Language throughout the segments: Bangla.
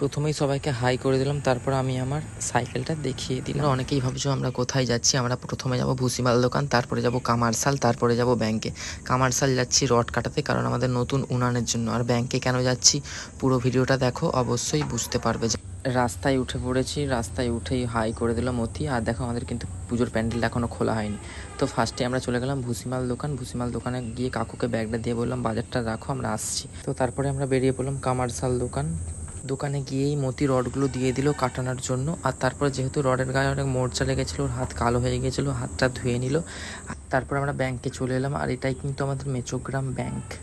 প্রথমেই সবাইকে হাই করে দিলাম, তারপর আমি আমার সাইকেলটা দেখিয়ে দিলাম। অনেকেই ভাবছ আমরা কোথায় যাচ্ছি? আমরা প্রথমে যাব ভুসিমাল দোকান, তারপরে যাব কামারশাল, তারপরে যাব ব্যাংকে। কামারসাল যাচ্ছি রড কাটাতে কারণ আমাদের নতুন উনানের জন্য। আর ব্যাংকে কেন যাচ্ছি পুরো ভিডিওটা দেখো, অবশ্যই বুঝতে পারবে। রাস্তায় উঠে পড়েছি, রাস্তায় উঠেই হাই করে দিলাম অতি। আর দেখো আমাদের কিন্তু পুজোর প্যান্ডেল এখনও খোলা হয়নি। তো ফার্স্টে আমরা চলে গেলাম ভুসিমাল দোকান। ভুসিমাল দোকানে গিয়ে কাকুকে ব্যাগটা দিয়ে বললাম, বাজারটা রাখো, আমরা আসছি। তো তারপরে আমরা বেরিয়ে পড়লাম কামারসাল দোকান। দোকানে গিয়েই মতি রডগুলো দিয়ে দিল কাটানোর জন্য। আর তারপর যেহেতু রডের গায়ে অনেক মোর্চা লেগেছিলো, ওর হাত কালো হয়ে গেছিল, হাতটা ধুয়ে নিল। তারপর আমরা ব্যাংকে চলে এলাম। আর এটাই কিন্তু আমাদের মেচোগ্রাম ব্যাংক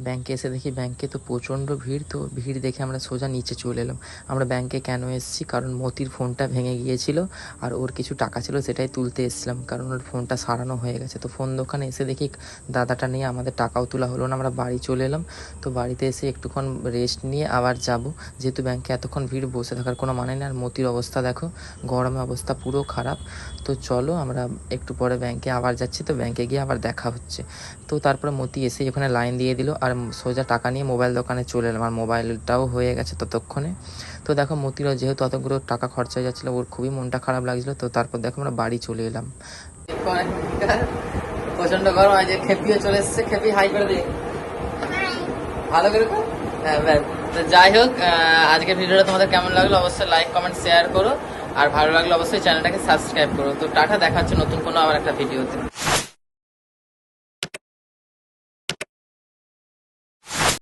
ব্যাংকে এসে দেখি ব্যাংকে তো প্রচণ্ড ভিড়, তো ভিড় দেখে আমরা সোজা নিচে চলে এলাম। আমরা ব্যাংকে কেন এসেছি? কারণ মতির ফোনটা ভেঙে গিয়েছিল আর ওর কিছু টাকা ছিল সেটাই তুলতে এসেছিলাম। কারণ ওর ফোনটা সারানো হয়ে গেছে। তো ফোন দোকানে এসে দেখি দাদাটা নিয়ে আমাদের টাকাও তোলা হলো না, আমরা বাড়ি চলে এলাম। তো বাড়িতে এসে একটুক্ষণ রেস্ট নিয়ে আবার যাব। যেহেতু ব্যাংকে এতক্ষণ ভিড়, বসে থাকার কোনো মানে নেই। আর মতির অবস্থা দেখো, গরমে অবস্থা পুরো খারাপ। তো চলো আমরা একটু পরে ব্যাংকে আবার যাচ্ছি। তো ব্যাংকে গিয়ে আবার দেখা হচ্ছে। তো তারপরে মতি এসে ওখানে লাইন দিয়ে দিল। আর সোজা টাকা নিয়ে মোবাইল দোকানে চলে এলাম। আর মোবাইলটাও হয়ে গেছে ততক্ষণে। তো দেখো, মতিরও যেহেতু অতগুলো টাকা খরচা হয়ে যাচ্ছিল, ওর খুবই মনটা খারাপ লাগছিল। তো তারপর দেখো, আমরা বাড়ি চলে এলাম। প্রচণ্ড গরম আছে খেপিও চলে এসছে। খেপি হাই করে দিই ভালো করে। হ্যাঁ তো যাই হোক আজকের ভিডিওটা তোমাদের কেমন লাগল অবশ্যই লাইক কমেন্ট শেয়ার করো। আর ভালো লাগলে অবশ্যই চ্যানেলটাকে সাবস্ক্রাইব করো। তো টাটা, দেখা হচ্ছে নতুন কোনো আবার একটা ভিডিওতে